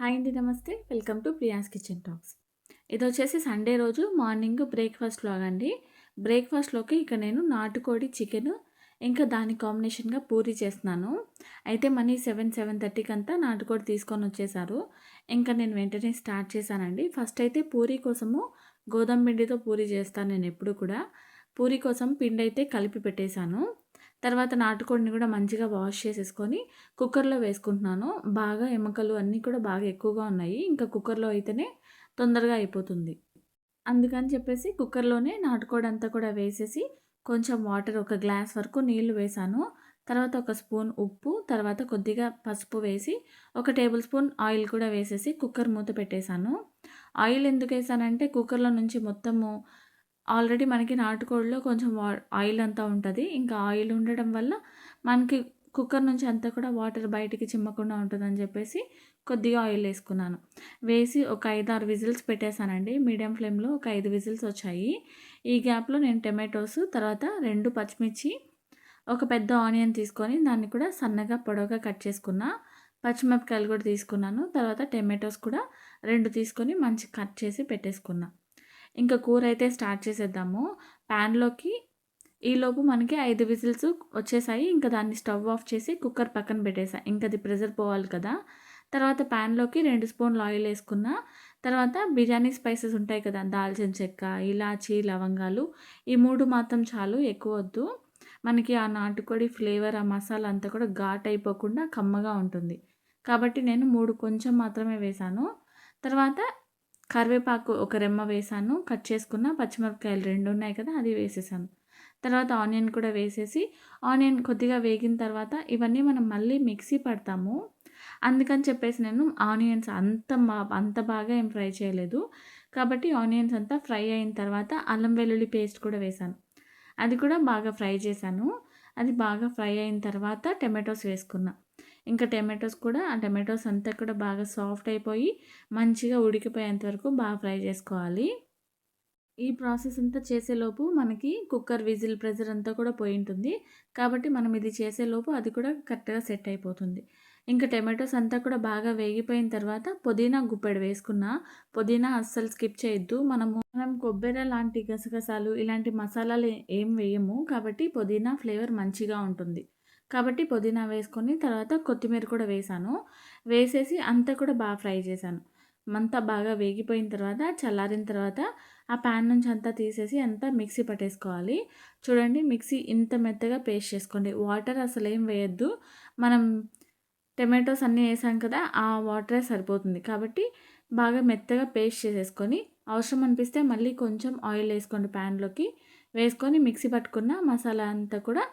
Hi అండి నమస్తే. Welcome to Priya's kitchen talks. ఇది వచ్చేసి సండే రోజు మార్నింగ్ బ్రేక్ఫాస్ట్ అండి. బ్రేక్ఫాస్ట్లోకి ఇక నేను నాటుకోడి చికెన్ ఇంకా దాని కాంబినేషన్గా పూరి చేస్తున్నాను. అయితే మనీ సెవెన్ సెవెన్ థర్టీకి అంతా నాటుకోడి తీసుకొని వచ్చేసారు. ఇంకా నేను వెంటనే స్టార్ట్ చేశానండి. ఫస్ట్ అయితే పూరి కోసము గోధుమ పిండితో పూరి చేస్తాను నేను ఎప్పుడు కూడా. పూరి కోసం పిండి అయితే కలిపి పెట్టేశాను. తర్వాత నాటుకోడిని కూడా మంచిగా వాష్ చేసేసుకొని కుక్కర్లో వేసుకుంటున్నాను. బాగా ఎముకలు అన్నీ కూడా బాగా ఎక్కువగా ఉన్నాయి. ఇంకా కుక్కర్లో అయితేనే తొందరగా అయిపోతుంది. అందుకని చెప్పేసి కుక్కర్లోనే నాటుకోడి అంతా కూడా వేసేసి కొంచెం వాటర్ ఒక గ్లాస్ వరకు నీళ్ళు వేసాను. తర్వాత ఒక స్పూన్ ఉప్పు తర్వాత కొద్దిగా పసుపు వేసి ఒక టేబుల్ స్పూన్ ఆయిల్ కూడా వేసేసి కుక్కర్ మూత పెట్టేశాను. ఆయిల్ ఎందుకు వేసానంటే కుక్కర్లో నుంచి మొత్తము ఆల్రెడీ మనకి నాటుకోడిలో కొంచెం వా ఆయిల్ అంతా ఉంటుంది. ఇంకా ఆయిల్ ఉండడం వల్ల మనకి కుక్కర్ నుంచి అంతా కూడా వాటర్ బయటికి చిమ్మకుండా ఉంటుందని చెప్పేసి కొద్దిగా ఆయిల్ వేసుకున్నాను. వేసి ఒక ఐదు ఆరు విజిల్స్ పెట్టేశానండి. మీడియం ఫ్లేమ్లో ఒక ఐదు విజిల్స్ వచ్చాయి. ఈ గ్యాప్లో నేను టమాటోస్ తర్వాత రెండు పచ్చిమిర్చి ఒక పెద్ద ఆనియన్ తీసుకొని దాన్ని కూడా సన్నగా పొడవుగా కట్ చేసుకున్న. పచ్చిమిరపకాయలు కూడా తీసుకున్నాను. తర్వాత టమాటోస్ కూడా రెండు తీసుకొని మంచి కట్ చేసి పెట్టేసుకున్నాను ఇంకా కూర అయితే స్టార్ట్ చేసేద్దాము. ప్యాన్లోకి ఈలోపు మనకి ఐదు విజిల్స్ వచ్చేసాయి. ఇంకా దాన్ని స్టవ్ ఆఫ్ చేసి కుక్కర్ పక్కన పెట్టేసా. ఇంకా అది ప్రెజర్ పోవాలి కదా. తర్వాత ప్యాన్లోకి రెండు స్పూన్లు ఆయిల్ వేసుకున్న. తర్వాత బిర్యానీ స్పైసెస్ ఉంటాయి కదా దాల్చిన చెక్క ఇలాచి లవంగాలు ఈ మూడు మాత్రం చాలు ఎక్కువ వద్దు. మనకి ఆ నాటుకోడి ఫ్లేవర్ ఆ మసాలా అంతా కూడా ఘాట్ అయిపోకుండా కమ్మగా ఉంటుంది. కాబట్టి నేను మూడు కొంచెం మాత్రమే వేశాను తర్వాత కరివేపాకు ఒక రెమ్మ వేసాను కట్ చేసుకున్న పచ్చిమిరపకాయలు రెండు ఉన్నాయి కదా అది వేసేసాను. తర్వాత ఆనియన్ కూడా వేసేసి ఆనియన్ కొద్దిగా వేగిన తర్వాత ఇవన్నీ మనం మళ్ళీ మిక్సీ పడతాము. అందుకని చెప్పేసి నేను ఆనియన్స్ అంత అంత బాగా ఏం ఫ్రై చేయలేదు. కాబట్టి ఆనియన్స్ అంతా ఫ్రై అయిన తర్వాత అల్లం వెల్లుల్లి పేస్ట్ కూడా వేసాను. అది కూడా బాగా ఫ్రై చేశాను. అది బాగా ఫ్రై అయిన తర్వాత టమాటోస్ వేసుకున్నా. ఇంకా టమాటోస్ కూడా ఆ టమాటోస్ అంతా కూడా బాగా సాఫ్ట్ అయిపోయి మంచిగా ఉడికిపోయేంత వరకు బాగా ఫ్రై చేసుకోవాలి. ఈ ప్రాసెస్ అంతా చేసేలోపు మనకి కుక్కర్ విజిల్ ప్రెజర్ అంతా కూడా పోయి ఉంటుంది. కాబట్టి మనం ఇది చేసేలోపు అది కూడా కరెక్ట్గా సెట్ అయిపోతుంది. ఇంకా టమాటోస్ అంతా కూడా బాగా వేగిపోయిన తర్వాత పుదీనా గుప్పెడు వేసుకున్న. పుదీనా అస్సలు స్కిప్ చేయొద్దు. మనము మనం కొబ్బరి లాంటి గసగసాలు ఇలాంటి మసాలాలు ఏం వేయము. కాబట్టి పుదీనా ఫ్లేవర్ మంచిగా ఉంటుంది. కాబట్టి పుదీనా వేసుకొని తర్వాత కొత్తిమీర కూడా వేసాను. వేసేసి అంతా కూడా బాగా ఫ్రై చేశాను. అంతా బాగా వేగిపోయిన తర్వాత చల్లారిన తర్వాత ఆ ప్యాన్ నుంచి అంతా తీసేసి అంతా మిక్సీ పట్టేసుకోవాలి. చూడండి మిక్సీ ఇంత మెత్తగా పేస్ట్ చేసుకోండి. వాటర్ అసలు ఏం వేయద్దు. మనం టమాటోస్ అన్నీ వేసాం కదా ఆ వాటరే సరిపోతుంది. కాబట్టి బాగా మెత్తగా పేస్ట్ చేసేసుకొని అవసరం అనిపిస్తే మళ్ళీ కొంచెం ఆయిల్ వేసుకోండి ప్యాన్లోకి. వేసుకొని మిక్సీ పట్టుకున్న మసాలా అంతా కూడా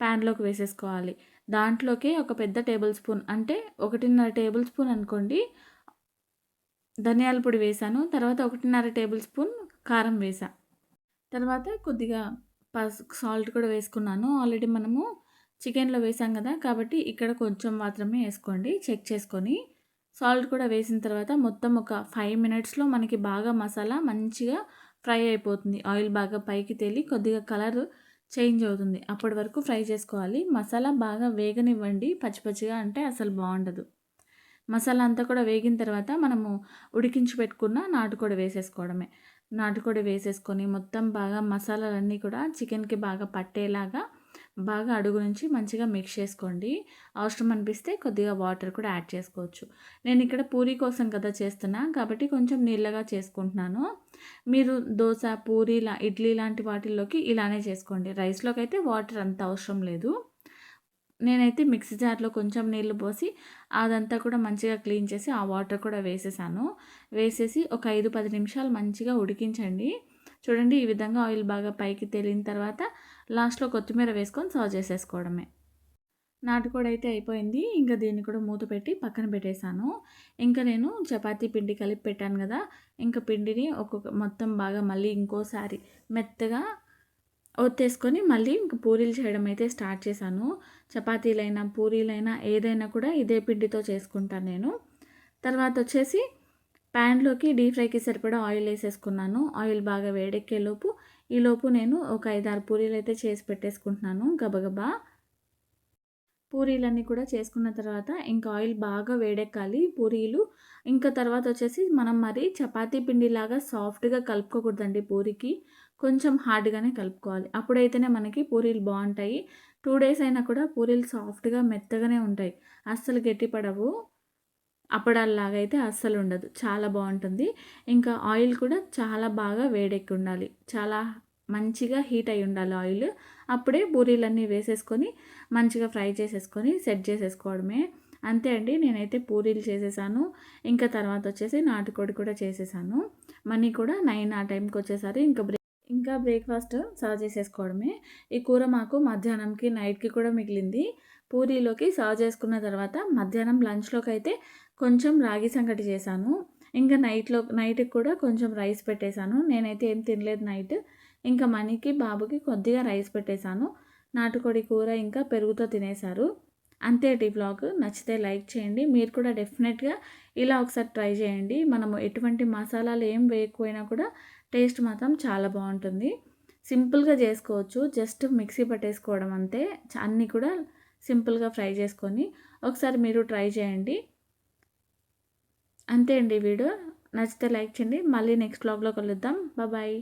ప్యాన్లోకి వేసేసుకోవాలి. దాంట్లోకి ఒక పెద్ద టేబుల్ స్పూన్ అంటే ఒకటిన్నర టేబుల్ స్పూన్ అనుకోండి. ధనియాల పొడి వేసాను తర్వాత ఒకటిన్నర టేబుల్ స్పూన్ కారం వేసా. తర్వాత కొద్దిగా పస్ సాల్ట్ కూడా వేసుకున్నాను. ఆల్రెడీ మనము చికెన్లో వేసాం కదా కాబట్టి ఇక్కడ కొంచెం మాత్రమే వేసుకోండి. చెక్ చేసుకొని సాల్ట్ కూడా వేసిన తర్వాత మొత్తం ఒక ఫైవ్ మినిట్స్లో మనకి బాగా మసాలా మంచిగా ఫ్రై అయిపోతుంది. ఆయిల్ బాగా పైకి తేలి కొద్దిగా కలర్ చేంజ్ అవుతుంది. అప్పటి వరకు ఫ్రై చేసుకోవాలి. మసాలా బాగా వేగనివ్వండి. పచ్చి పచ్చిగా అంటే అసలు బాగుండదు. మసాలా అంతా కూడా వేగిన తర్వాత మనము ఉడికించి పెట్టుకున్న నాటుకోడి వేసేసుకోవడమే. నాటుకోడి వేసేసుకొని మొత్తం బాగా మసాలాలన్నీ కూడా చికెన్కి బాగా పట్టేలాగా బాగా అడుగు నుంచి మంచిగా మిక్స్ చేసుకోండి. అవసరం అనిపిస్తే కొద్దిగా వాటర్ కూడా యాడ్ చేసుకోవచ్చు. నేను ఇక్కడ పూరి కోసం కదా చేస్తున్నా కాబట్టి కొంచెం నీళ్ళగా చేసుకుంటున్నాను. మీరు దోశ పూరి ఇడ్లీ లాంటి వాటిల్లోకి ఇలానే చేసుకోండి. రైస్లోకి అయితే వాటర్ అంత అవసరం లేదు. నేనైతే మిక్సీ జార్లో కొంచెం నీళ్ళు పోసి అదంతా కూడా మంచిగా క్లీన్ చేసి ఆ వాటర్ కూడా వేసేసాను. వేసేసి ఒక ఐదు పది నిమిషాలు మంచిగా ఉడికించండి. చూడండి ఈ విధంగా ఆయిల్ బాగా పైకి తేలిన తర్వాత లాస్ట్లో కొత్తిమీర వేసుకొని సర్వ్ చేసేసుకోవడమే. నాటుకోడి అయితే అయిపోయింది. ఇంకా దీన్ని కూడా మూత పెట్టి పక్కన పెట్టేశాను. ఇంకా నేను చపాతీ పిండి కలిపి పెట్టాను కదా ఇంకా పిండిని ఒక్కొక్క మొత్తం బాగా మళ్ళీ ఇంకోసారి మెత్తగా ఒత్తేసుకొని మళ్ళీ ఇంక పూరీలు చేయడం అయితే స్టార్ట్ చేశాను. చపాతీలైనా పూరీలైనా ఏదైనా కూడా ఇదే పిండితో చేసుకుంటాను నేను. తర్వాత వచ్చేసి ప్యాన్లోకి డీప్ ఫ్రైకి సరిపడా ఆయిల్ వేసేసుకున్నాను. ఆయిల్ బాగా వేడెక్కేలోపు ఈలోపు నేను ఒక ఐదారు పూరీలు అయితే చేసి పెట్టేసుకుంటున్నాను. గబగబా. పూరీలన్నీ కూడా చేసుకున్న తర్వాత ఇంకా ఆయిల్ బాగా వేడెక్కాలి. పూరీలు ఇంకా తర్వాత వచ్చేసి మనం మరి చపాతీ పిండిలాగా సాఫ్ట్గా కలుపుకోకూడదండి పూరికి. కొంచెం హార్డ్గానే కలుపుకోవాలి. అప్పుడైతేనే మనకి పూరీలు బాగుంటాయి. టూ డేస్ అయినా కూడా పూరీలు సాఫ్ట్గా మెత్తగానే ఉంటాయి. అస్సలు గట్టిపడవు. అప్పడాల్లాగా అయితే అస్సలు ఉండదు చాలా బాగుంటుంది ఇంకా ఆయిల్ కూడా చాలా బాగా వేడెక్కి ఉండాలి చాలా మంచిగా హీట్ అయి ఉండాలి ఆయిల్. అప్పుడే పూరీలన్నీ వేసేసుకొని మంచిగా ఫ్రై చేసేసుకొని సెట్ చేసేసుకోవడమే. అంతే అండి. నేనైతే పూరీలు చేసేసాను. ఇంకా తర్వాత వచ్చేసి నాటుకోడి కూడా చేసేసాను. మనీ కూడా నైన్ ఆ టైంకి వచ్చేసరి ఇంకా బ్రేక్ ఇంకా బ్రేక్ఫాస్ట్ సర్వ్ చేసేసుకోవడమే. ఈ కూర మాకు మధ్యాహ్నంకి నైట్కి కూడా మిగిలింది. పూరీలోకి సర్వ్ చేసుకున్న తర్వాత మధ్యాహ్నం లంచ్లోకి అయితే కొంచెం రాగి సంగటి చేశాను. ఇంకా నైట్లో నైట్కి కూడా కొంచెం రైస్ పెట్టేశాను. నేనైతే ఏం తినలేదు నైట్. ఇంకా మనీకి బాబుకి కొద్దిగా రైస్ పెట్టేశాను. నాటుకోడి కూర ఇంకా పెరుగుతో తినేశారు. అంతే ఈ బ్లాగ్ నచ్చితే లైక్ చేయండి. మీరు కూడా డెఫినెట్గా ఇలా ఒకసారి ట్రై చేయండి. మనము ఎటువంటి మసాలాలు ఏం వేయకపోయినా కూడా టేస్ట్ మాత్రం చాలా బాగుంటుంది. సింపుల్గా చేసుకోవచ్చు. జస్ట్ మిక్సీ పట్టేసుకోవడం అంతే. అన్నీ కూడా సింపుల్గా ఫ్రై చేసుకొని ఒకసారి మీరు ట్రై చేయండి. అంతే అండి వీడియో. నచ్చితే లైక్ చేయండి. మళ్ళీ నెక్స్ట్ బ్లాగ్లో కలుద్దాం. బాయ్